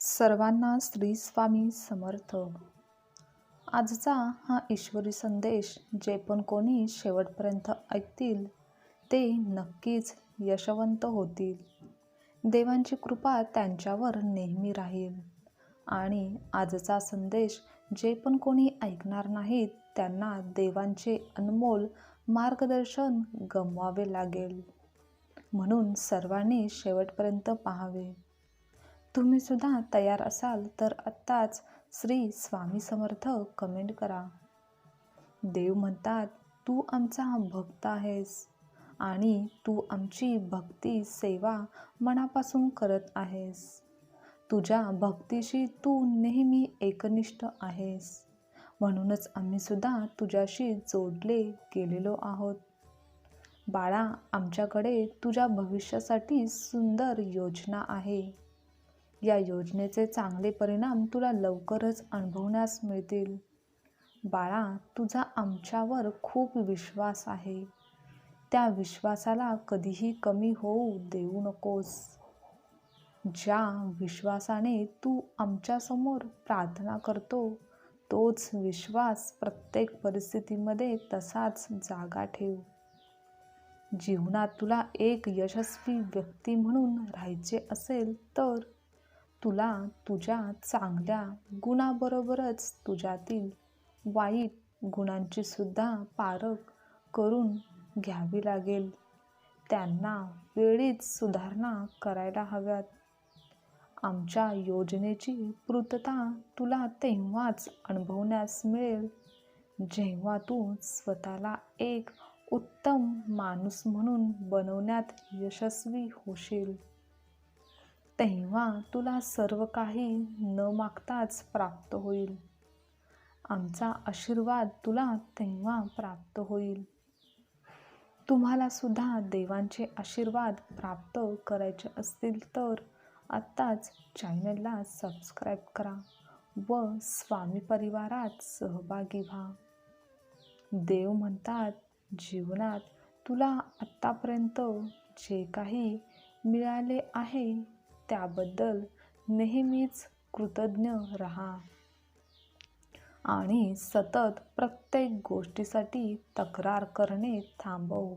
सर्वांना श्री स्वामी समर्थ. आजचा हा ईश्वरी संदेश जे पण कोणी शेवटपर्यंत ऐकतील ते नक्कीच यशवंत होतील. देवांची कृपा त्यांच्यावर नेहमी राहील. आणि आजचा संदेश जे पण कोणी ऐकणार नाहीत त्यांना देवांचे अनमोल मार्गदर्शन गमवावे लागेल. म्हणून सर्वांनी शेवटपर्यंत पाहावे. तुम्ही सुद्धा तयार असाल तर आत्ताच श्री स्वामी समर्थ कमेंट करा. देव म्हणतात तू आमचा भक्त आहेस आणि तू आमची भक्ती सेवा मनापासून करत आहेस. तुझ्या भक्तीशी तू नेहमी एकनिष्ठ आहेस. म्हणूनच आम्हीसुद्धा तुझ्याशी जोडले गेलेलो आहोत. बाळा आमच्याकडे तुझ्या भविष्यासाठी सुंदर योजना आहे. या योजनेचे चांगले परिणाम तुला लवकरच अनुभवण्यास मिळतील. बाळा तुझा आमच्यावर खूप विश्वास आहे. त्या विश्वासाला कधीही कमी होऊ देऊ नकोस. ज्या विश्वासाने तू आमच्यासमोर प्रार्थना करतो तोच विश्वास प्रत्येक परिस्थितीमध्ये तसाच जागा ठेव. जीवनात तुला एक यशस्वी व्यक्ती म्हणून राहायचे असेल तर तुला तुझ्या चांगल्या गुणाबरोबरच तुझ्यातील वाईट गुणांची सुद्धा पारख करून घ्यावी लागेल. त्यांना वेळीच सुधारणा करायला हव्यात. आमच्या योजनेची पूर्तता तुला तेव्हाच अनुभवण्यास मिळेल जेव्हा तू स्वतःला एक उत्तम माणूस म्हणून बनवण्यात यशस्वी होशील. तेव्हा तुला सर्व काही न मागताच प्राप्त होईल. आमचा आशीर्वाद तुला तेव्हा प्राप्त होईल. तुम्हाला सुद्धा देवांचे आशीर्वाद प्राप्त करायचे असतील तर आत्ताच चॅनलला सबस्क्राईब करा व स्वामी परिवारात सहभागी व्हा. देव म्हणतात जीवनात तुला आत्तापर्यंत जे काही मिळाले आहे त्याबद्दल नेहमीच कृतज्ञ राहा. आणि सतत प्रत्येक गोष्टीसाठी तक्रार करणे थांबव.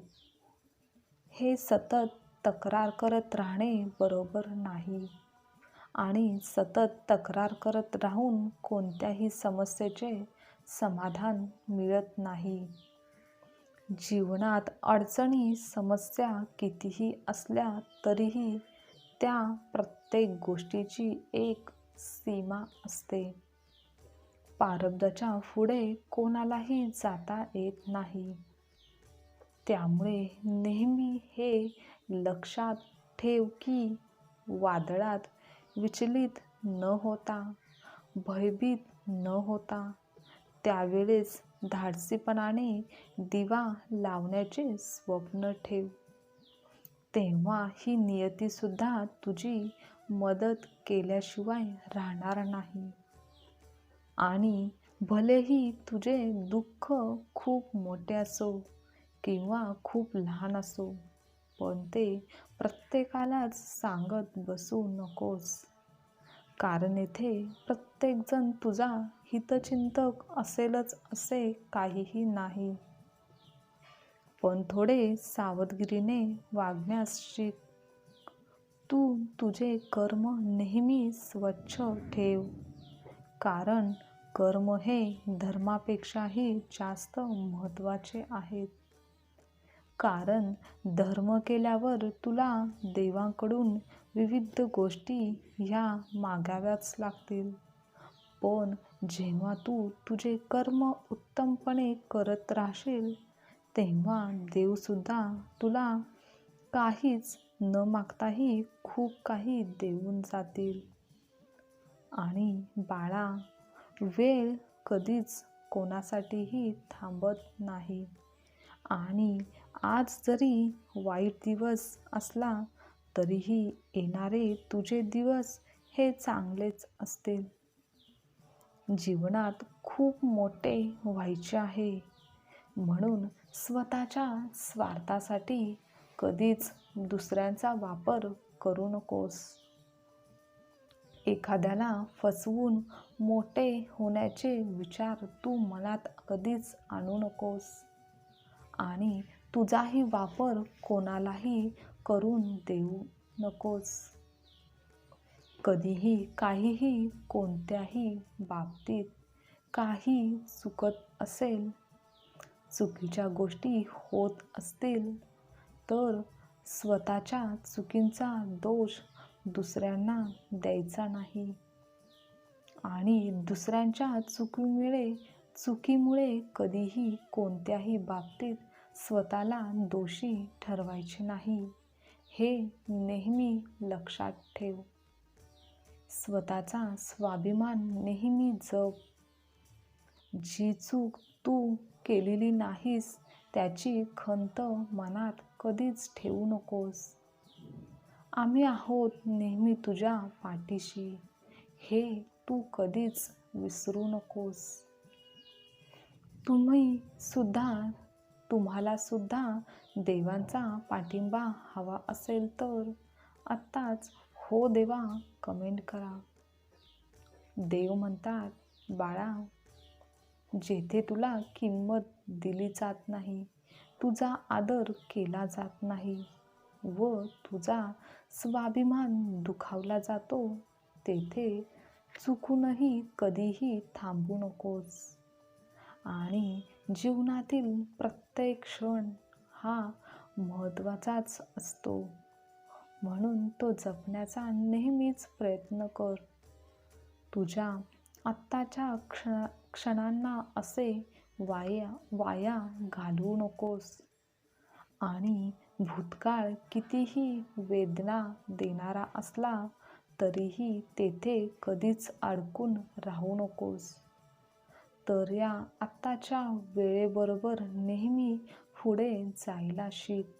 हे सतत तक्रार करत राहणे बरोबर नाही. आणि सतत तक्रार करत राहून कोणत्याही समस्येचे समाधान मिळत नाही. जीवनात अडचणी समस्या कितीही असल्या तरीही त्या प्रत्येक गोष्टीची एक सीमा असते. पारब्धाच्या पुढे कोणालाही जाता येत नाही. त्यामुळे नेहमी हे लक्षात ठेव की वादळात विचलित न होता भयभीत न होता त्यावेळेस धाडसीपणाने दिवा लावण्याचे स्वप्न ठेव. तेव्हा ही नियतीसुद्धा तुझी मदत केल्याशिवाय राहणार नाही. आणि भलेही तुझे दुःख खूप मोठे असो किंवा खूप लहान असो पण ते प्रत्येकालाच सांगत बसू नकोस. कारण येथे प्रत्येकजण तुझा हितचिंतक असेलच असे काहीही नाही. पण थोडे सावधगिरीने वागण्यास शिक तू तुझे कर्म नेहमी स्वच्छ ठेव. कारण कर्म हे धर्मापेक्षाही जास्त महत्त्वाचे आहेत. कारण धर्म केल्यावर तुला देवांकडून विविध गोष्टी ह्या मागाव्याच लागतील. पण जेव्हा तू तुझे कर्म उत्तमपणे करत राहशील तेव्हा देवसुद्धा तुला काहीच न मागताही खूप काही देऊन जातील. आणि बाळा वेळ कधीच कोणासाठीही थांबत नाही. आणि आज जरी वाईट दिवस असला तरीही येणारे तुझे दिवस हे चांगलेच असतील. जीवनात खूप मोठे व्हायचे आहे. म्हणून स्वतःच्या स्वार्थासाठी कधीच दुसऱ्यांचा वापर करू नकोस. एखाद्याला फसवून मोठे होण्याचे विचार तू मनात कधीच आणू नकोस. आणि तुझाही वापर कोणालाही करून देऊ नकोस. कधीही काहीही कोणत्याही बाबतीत काही चुकत असेल चुकीच्या गोष्टी होत असतील तर स्वतःच्या चुकींचा दोष दुसऱ्यांना द्यायचा नाही. आणि दुसऱ्यांच्या चुकीमुळे चुकीमुळे कधीही कोणत्याही बाबतीत स्वतःला दोषी ठरवायचे नाही. हे नेहमी लक्षात ठेव. स्वतःचा स्वाभिमान नेहमी जप. जी चूक तू केलेली नाहीस त्याची खंत मनात कधीच ठेवू नकोस. आम्ही आहोत नेहमी तुझ्या पाठीशी हे तू कधीच विसरू नकोस. तुम्ही सुद्धा तुम्हाला सुद्धा देवांचा पाठिंबा हवा असेल तर आत्ताच हो देवा कमेंट करा. देव म्हणतात बाळा जेथे तुला किंमत दिली जात नाही तुझा आदर केला जात नाही व तुझा स्वाभिमान दुखावला जातो तेथे चुकूनही कधीही थांबू नकोस. आणि जीवनातील प्रत्येक क्षण हा महत्त्वाचाच असतो. म्हणून तो जपण्याचा नेहमीच प्रयत्न कर. तुझ्या आत्ताच्या क्षणा क्षणांना असे वाया वाया घालवू नकोस. आणि भूतकाळ कितीही वेदना देणारा असला तरीही तेथे कधीच अडकून राहू नकोस. तर या आत्ताच्या वेळेबरोबर नेहमी पुढे जायला शिक.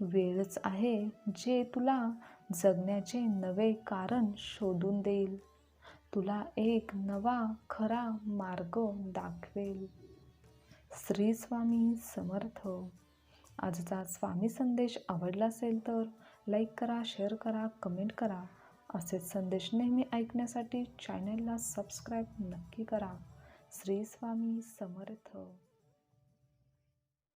वेळच आहे जे तुला जगण्याचे नवे कारण शोधून देईल. तुला एक नवा खरा मार्ग दाखवेल. श्री स्वामी समर्थ. आजचा स्वामी संदेश आवडला असेल तर लाईक करा शेअर करा कमेंट करा. असेच संदेश नेहमी ऐकण्यासाठी चॅनलला सबस्क्राईब नक्की करा. श्री स्वामी समर्थ.